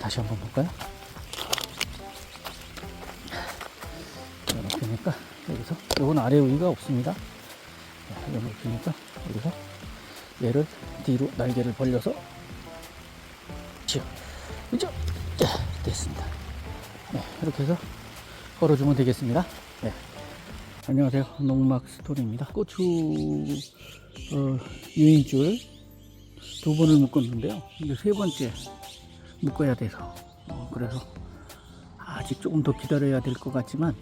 다시 한번 볼까요? 이렇게니까 여기서 이건 아래 위가 없습니다. 이렇게니까 여기서 얘를 뒤로 날개를 벌려서 지어 그죠? 자, 됐습니다. 네, 이렇게 해서 걸어주면 되겠습니다. 네. 안녕하세요. 농막 스토리입니다. 고추 어, 유인줄 두 번을 묶었는데요. 이제 세 번째 묶어야 돼서 어, 그래서 아직 조금 더 기다려야 될 것 같지만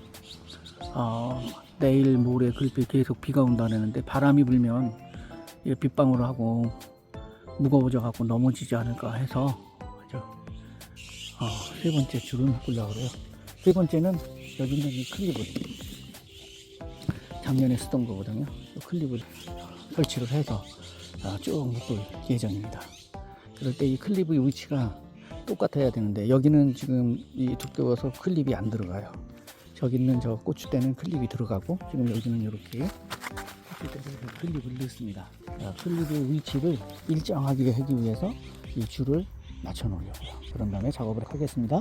어, 내일 모레 그렇게 계속 비가 온다는데 바람이 불면 이 빗방울 하고 무거워져 갖고 넘어지지 않을까 해서? 어, 세 번째 줄을 묶으려고 그래요. 세 번째는 여기 있는 이 클립을 작년에 쓰던 거거든요. 이 클립을 설치를 해서 아, 쭉 묶을 예정입니다. 그럴 때 이 클립의 위치가 똑같아야 되는데 여기는 지금 이 두꺼워서 클립이 안 들어가요. 저기 있는 저 고추대는 클립이 들어가고 지금 여기는 이렇게 고추대를 클립을 넣습니다. 자, 클립의 위치를 일정하게 하기 위해서 이 줄을 맞춰 놓으려고요. 그런 다음에 작업을 하겠습니다.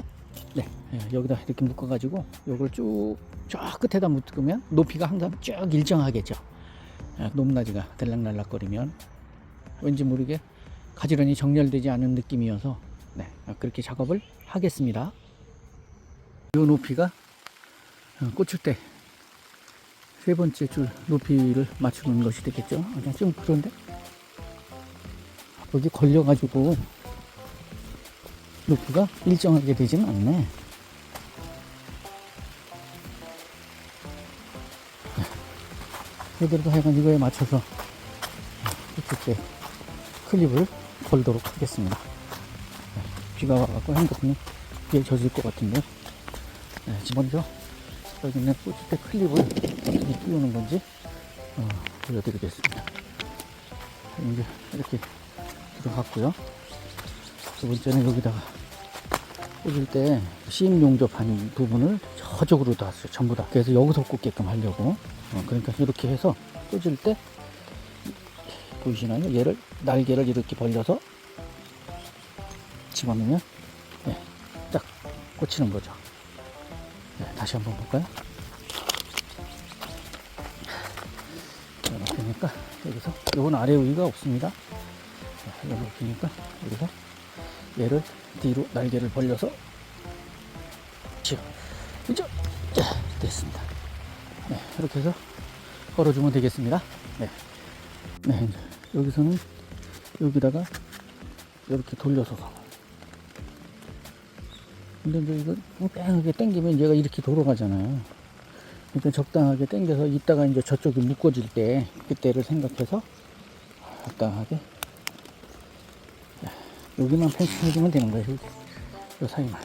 네, 예, 여기다 이렇게 묶어가지고 이걸 쭉저 끝에다 묶으면 높이가 항상 쭉 일정하겠죠. 예, 높낮이가 들락날락거리면 왠지 모르게 가지런히 정렬되지 않은 느낌이어서 네, 그렇게 작업을 하겠습니다. 이 높이가 어, 고추대 세 번째 줄 높이를 맞추는 것이 되겠죠. 아, 좀 그런데 여기 걸려가지고 높이가 일정하게 되지는 않네. 그래도 하여간 이거에 맞춰서 이렇게 클립을 걸도록 하겠습니다. 네, 비가 와갖고 핸드폰이 비에 젖을 것 같은데, 네, 먼저 여기 있는 고추대 클립을 어떻게 끼우는 건지 어, 보여드리겠습니다. 이제 이렇게 들어갔고요. 두 번째는 여기다가 꽂을 때심 용접한 부분을 저쪽으로 놨어요. 전부 다. 그래서 여기서 꽂게끔 하려고. 어, 그러니까 이렇게 해서 꽂을 때 보이시나요? 얘를 날개를 이렇게 벌려서 집어넣으면 네, 딱 꽂히는 거죠. 네, 다시 한번 볼까요? 이렇게니까 여기서 이건 아래 위가 없습니다. 자, 이렇게니까 여기서 얘를 뒤로 날개를 벌려서 지어? 자, 됐습니다. 네, 이렇게 해서 걸어주면 되겠습니다. 네, 네, 이제 여기서는 여기다가 이렇게 돌려서 가. 근데 이제 이거 뺑하게 당기면 얘가 이렇게 돌아가잖아요. 그러니까 적당하게 당겨서 이따가 이제 저쪽이 묶어질 때 그때를 생각해서 적당하게 자, 여기만 펜싱 해주면 되는 거예요. 여기. 요 사이만.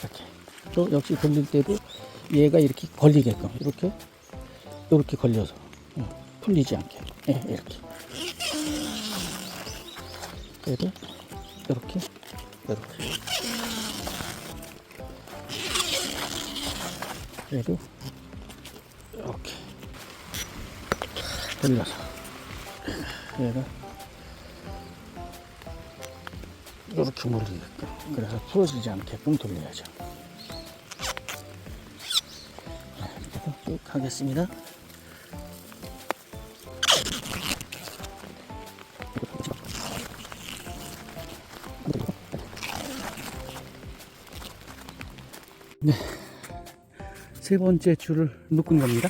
이렇게. 또 역시 걸릴 때도 얘가 이렇게 걸리게끔 이렇게 이렇게 걸려서 어, 풀리지 않게 예, 이렇게. 얘를 이렇게 얘도? 이렇게 돌려서. 얘가? 이렇게 몰리게끔 그래서 풀어지지 않게끔 돌려야죠. 네, 쭉 하겠습니다 네, 세 번째 줄을 묶은 겁니다.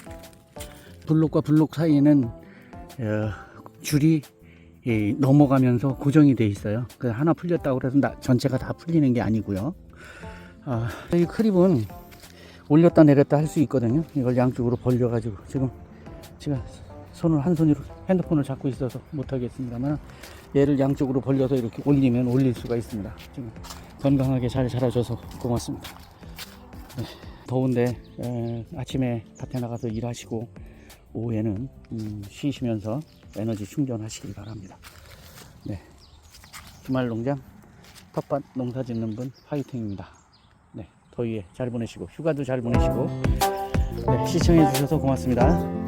블록과 블록 사이에는 어, 줄이 이, 넘어가면서 고정이 돼 있어요. 그 하나 풀렸다고 해서 나- 전체가 다 풀리는 게 아니고요. 아, 이 크립은 올렸다 내렸다 할 수 있거든요. 이걸 양쪽으로 벌려가지고 지금 제가 손을 한 손으로 핸드폰을 잡고 있어서 못 하겠습니다만 얘를 양쪽으로 벌려서 이렇게 올리면 올릴 수가 있습니다. 지금 건강하게 잘 자라줘서 고맙습니다. 네, 더운데 에, 아침에 밭에 나가서 일하시고 오후에는 음, 쉬시면서 에너지 충전하시길 바랍니다. 네, 주말 농장 텃밭 농사 짓는 분 화이팅입니다. 네, 더위에 잘 보내시고 휴가도 잘 보내시고 네, 시청해 주셔서 고맙습니다.